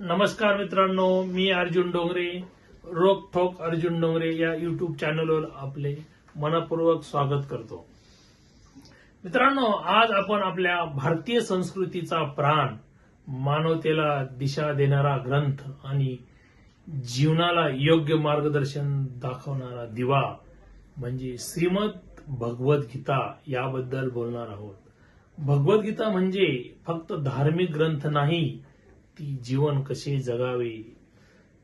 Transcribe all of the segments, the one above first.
नमस्कार मित्रांनो मी अर्जुन डोंगरे रोक ठोक अर्जुन डोंगरे या युट्यूब चॅनलवर आपले मनपूर्वक स्वागत करतो. मित्रांनो आज आपण आपल्या भारतीय संस्कृतीचा प्राण मानवतेला दिशा देणारा ग्रंथ आणि जीवनाला योग्य मार्गदर्शन दाखवणारा दिवा म्हणजे श्रीमद भगवद्गीता याबद्दल बोलणार आहोत. भगवद्गीता म्हणजे फक्त धार्मिक ग्रंथ नाही ती जीवन कसे जगावे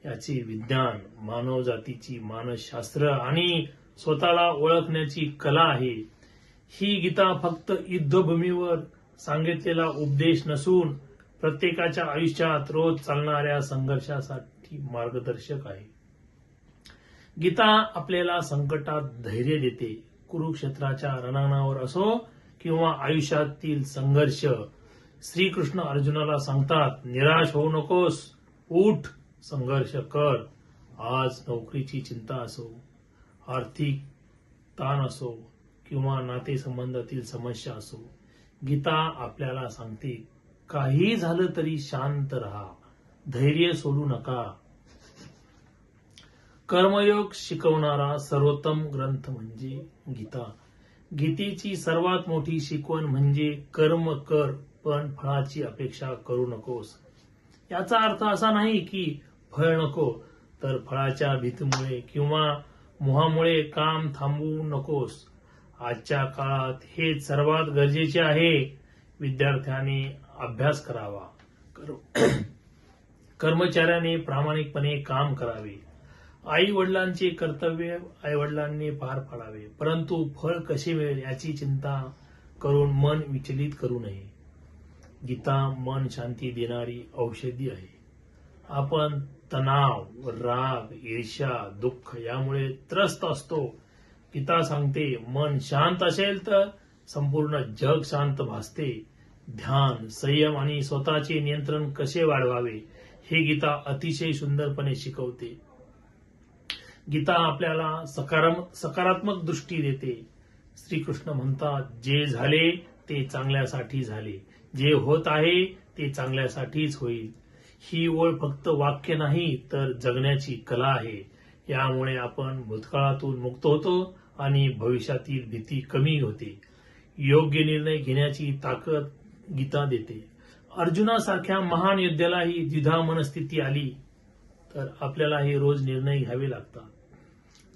याचे विज्ञान मानव जातीची मानसशास्त्र आणि स्वतःला ओळखण्याची कला आहे. ही गीता फक्त युद्धभूमीवर सांगितलेला उपदेश नसून प्रत्येकाच्या आयुष्यात रोज चालणाऱ्या संघर्षासाठी मार्गदर्शक आहे. गीता आपल्याला संकटात धैर्य देते. कुरुक्षेत्राच्या रणांगणावर असो किंवा आयुष्यातील संघर्ष श्रीकृष्ण अर्जुनाला सांगतात निराश होऊ नकोस उठ संघर्ष कर आज नोकरीची चिंता असो आर्थिक ताण असो किंवा नातेसंबंधातील समस्या असो गीता आपल्याला सांगते काही झालं तरी शांत राहा धैर्य सोडू नका. कर्मयोग शिकवणारा सर्वोत्तम ग्रंथ म्हणजे गीता. गीतेची सर्वात मोठी शिकवण म्हणजे कर्म कर. पण फळाची अपेक्षा करू नकोस. याचा अर्थ असा नाही की फळ नको तर फळाच्या भीतीमुळे किंवा मोहामुळे काम थांबवू नकोस. आजच्या काळात हे सर्वात गरजेचे आहे. विद्यार्थ्याने अभ्यास करावा. कर- कर्मचाऱ्याने प्रामाणिकपणे काम करावे. आई वडिलांचे कर्तव्य आई वडिलांनी पार पाडावे परंतु फळ कसे मिळेल याची चिंता करून मन विचलित करू नये. गीता मन शांती देणारी औषधी आहे. आपण तणाव राग ईर्ष्या दुःख यामुळे त्रस्त असतो. गीता सांगते मन शांत असेल तर संपूर्ण जग शांत भासते. ध्यान संयम आणि स्वतःचे नियंत्रण कसे वाढवावे हे गीता अतिशय सुंदरपणे शिकवते. गीता आपल्याला सकारात्मक सकारात्मक दृष्टी देते. श्रीकृष्ण म्हणतात जे झाले ते चांगल्यासाठी झाले. जे होत आहे ते चांगल्यासाठीच होईल. ही ओळ फक्त वाक्य नाही तर जगण्याची कला आहे. यामुळे आपण भूतकाळातून मुक्त होतो आणि भविष्यातील भीती कमी होते. योग्य निर्णय घेण्याची ताकद गीता देते. अर्जुनासारख्या महान योद्ध्यालाही द्विधा मनस्थिती आली तर आपल्याला हे रोज निर्णय घ्यावे लागतात.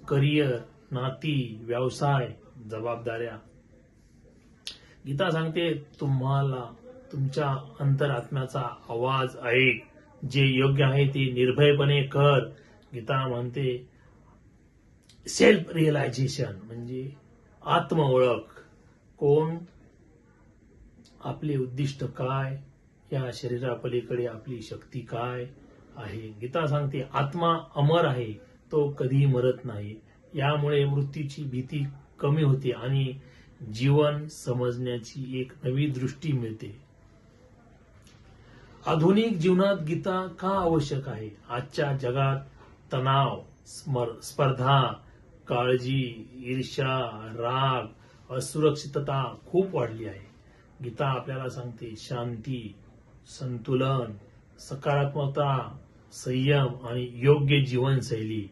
करिअर नाती व्यवसाय जबाबदाऱ्या गीता सांगते तुम्हाला तुमच्या अंतरात्म्याचा आवाज ऐक. जे योग्य आहे ते निर्भयपणे कर. गीता म्हणते सेल्फ रिअलायझेशन म्हणजे आत्मओळख. कोण? आपले उद्दिष्ट काय? या शरीरापलीकडे आपली शक्ती काय आहे? गीता सांगते आत्मा अमर आहे तो कधीही मरत नाही. यामुळे मृत्यूची भीती कमी होते आणि जीवन समजण्याची एक नवी दृष्टी मिळते. आधुनिक जीवनात गीता का आवश्यक आहे? आजच्या जगात तणाव स्मर- स्पर्धा काळजी ईर्ष्या राग असुरक्षितता खूप वाढली आहे. गीता आपल्याला सांगते शांती संतुलन सकारात्मकता संयम आणि योग्य जीवनशैली.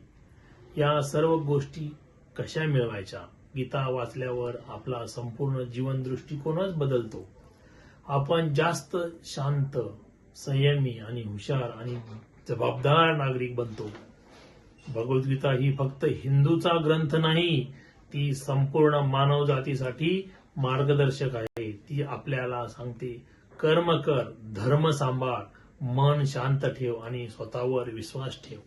या सर्व गोष्टी कशा मिळवायच्या? गीता वाचल्यावर आपला संपूर्ण जीवन दृष्टिकोनच बदलतो. आपण जास्त शांत संयमी आणि हुशार आणि जबाबदार नागरिक बनतो. भगवद्गीता ही फक्त हिंदूचा ग्रंथ नाही ती संपूर्ण मानव जातीसाठी मार्गदर्शक आहे. ती आपल्याला सांगते कर्म कर धर्म सांभाळ मन शांत ठेव आणि स्वतःवर विश्वास ठेव.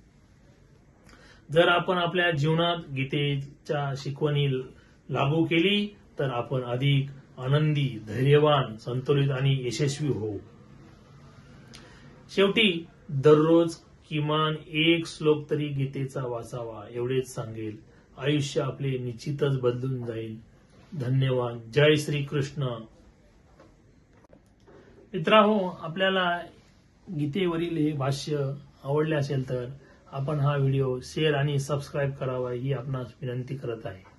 जर आपण आपल्या जीवनात गीतेच्या शिकवणी लागू केली तर आपण अधिक आनंदी धैर्यवान संतुलित आणि यशस्वी होऊ. शेवटी दररोज किमान एक श्लोक तरी गीतेचा वाचावा एवढेच सांगेल. आयुष्य आपले निश्चितच बदलून जाईल. धन्यवाद. जय श्री कृष्ण मित्रांनो आपल्याला गीतेवरील हे भाष्य आवडले असेल तर आपण हा व्हिडिओ शेअर आणि सबस्क्राईब करावा ही आपणास विनंती करत आहे.